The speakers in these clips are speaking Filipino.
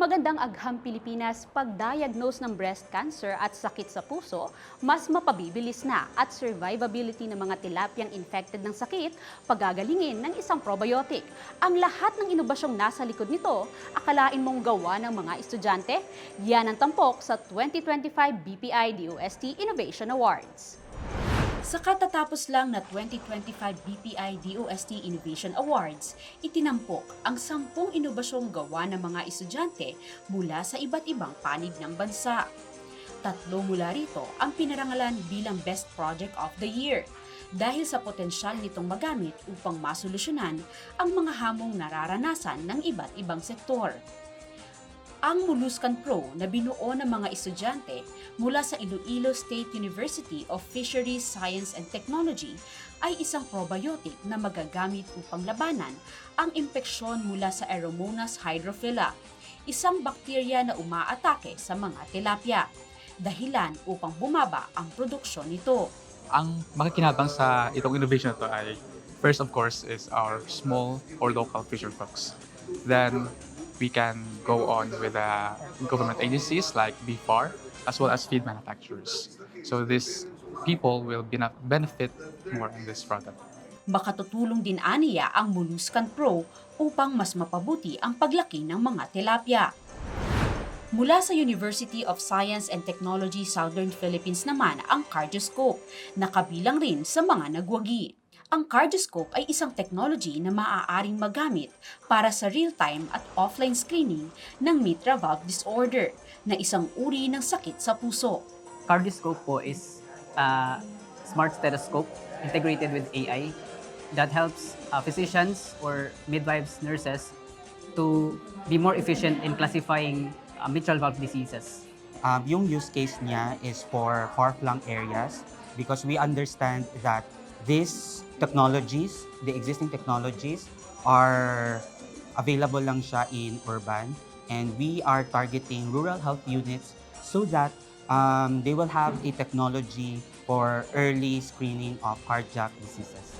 Magandang agham Pilipinas, pag-diagnose ng breast cancer at sakit sa puso, mas mapabibilis na at survivability ng mga tilapyang infected ng sakit, pagagalingin ng isang probiotic. Ang lahat ng inobasyong nasa likod nito, akalain mong gawa ng mga estudyante? Yan ang tampok sa 2025 BPI DOST Innovation Awards. Sa katatapos lang na 2025 BPI DOST Innovation Awards, itinampok ang sampung inobasyong gawa ng mga estudyante mula sa iba't ibang panig ng bansa. Tatlo mula rito ang pinarangalan bilang Best Project of the Year dahil sa potensyal nitong magamit upang masolusyonan ang mga hamong nararanasan ng iba't ibang sektor ang Moluscan Pro na binuo ng mga estudyante mula sa Iloilo State University of Fisheries Science and Technology ay isang probiotic na magagamit upang labanan ang impeksyon mula sa Aeromonas hydrophila, isang bakterya na umaatake sa mga tilapia, dahilan upang bumaba ang produksyon nito. ang makikinabang sa itong innovation to ay first of course is our small or local fisher folks. Then we can go on with uh, government agencies like BFAR as well as feed manufacturers. So these people will benefit more on this product. Makatutulong din aniya ang Moluscan Pro upang mas mapabuti ang paglaki ng mga tilapia. Mula sa University of Science and Technology Southern Philippines naman ang Cardioscope, na kabilang rin sa mga nagwagi. Ang Cardioscope ay isang technology na maaaring magamit para sa real-time at offline screening ng mitral valve disorder na isang uri ng sakit sa puso. Cardioscope po is a smart stethoscope integrated with AI that helps uh, physicians or midwives, nurses to be more efficient in classifying uh, mitral valve diseases. Um, yung use case niya is for far-flung areas because we understand that these technologies, the existing technologies, are available lang siya in urban and we are targeting rural health units so that um, they will have a technology for early screening of cardiac diseases.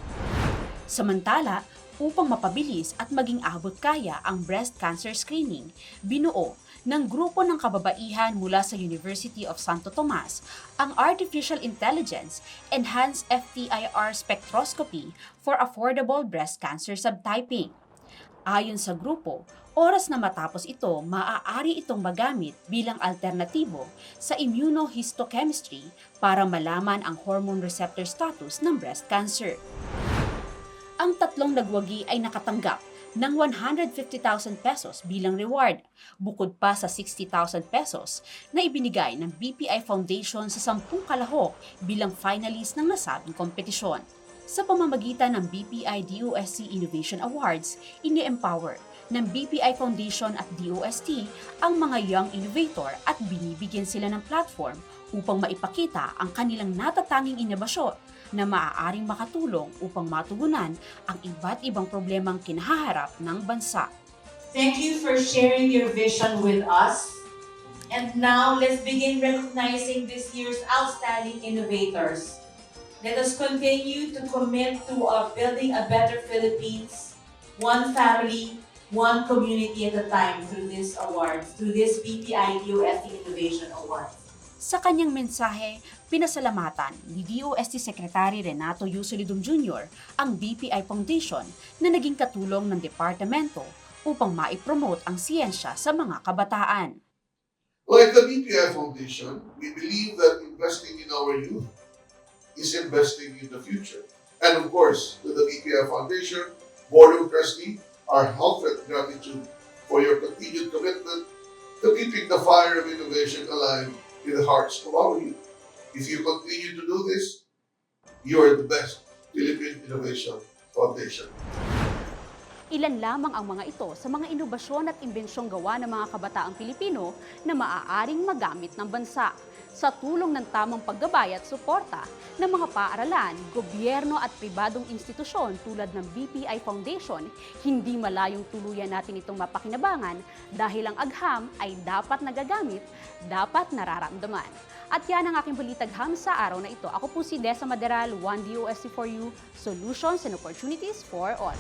Samantala, upang mapabilis at maging abot kaya ang breast cancer screening, binuo ng grupo ng kababaihan mula sa University of Santo Tomas ang Artificial Intelligence Enhanced FTIR Spectroscopy for Affordable Breast Cancer Subtyping. Ayon sa grupo, oras na matapos ito, maaari itong magamit bilang alternatibo sa immunohistochemistry para malaman ang hormone receptor status ng breast cancer ang tatlong nagwagi ay nakatanggap ng 150,000 pesos bilang reward, bukod pa sa 60,000 pesos na ibinigay ng BPI Foundation sa 10 kalahok bilang finalist ng nasabing kompetisyon. Sa pamamagitan ng BPI DOST Innovation Awards, ini-empower ng BPI Foundation at DOST ang mga young innovator at binibigyan sila ng platform upang maipakita ang kanilang natatanging inobasyon na maaaring makatulong upang matugunan ang iba't ibang problemang kinahaharap ng bansa. Thank you for sharing your vision with us. And now, let's begin recognizing this year's outstanding innovators. Let us continue to commit to uh, building a better Philippines, one family, one community at a time through this awards, through this BPI UST Innovation Awards. Sa kanyang mensahe, pinasalamatan ni DOST Secretary Renato Yusolidum Jr. ang BPI Foundation na naging katulong ng departamento upang maipromote ang siyensya sa mga kabataan. Like the BPI Foundation, we believe that investing in our youth is investing in the future. And of course, to the BPI Foundation, Board of Trustees, our heartfelt gratitude for your continued commitment to keeping the fire of innovation alive in the hearts of our youth. If you continue to do this, you are the best Philippine Innovation Foundation. Ilan lamang ang mga ito sa mga inobasyon at imbensyong gawa ng mga kabataang Pilipino na maaaring magamit ng bansa sa tulong ng tamang paggabay at suporta ng mga paaralan, gobyerno at pribadong institusyon tulad ng BPI Foundation, hindi malayong tuluyan natin itong mapakinabangan dahil ang agham ay dapat nagagamit, dapat nararamdaman. At yan ang aking balitagham sa araw na ito. Ako po si Desa Maderal, 1DOSC4U, Solutions and Opportunities for All.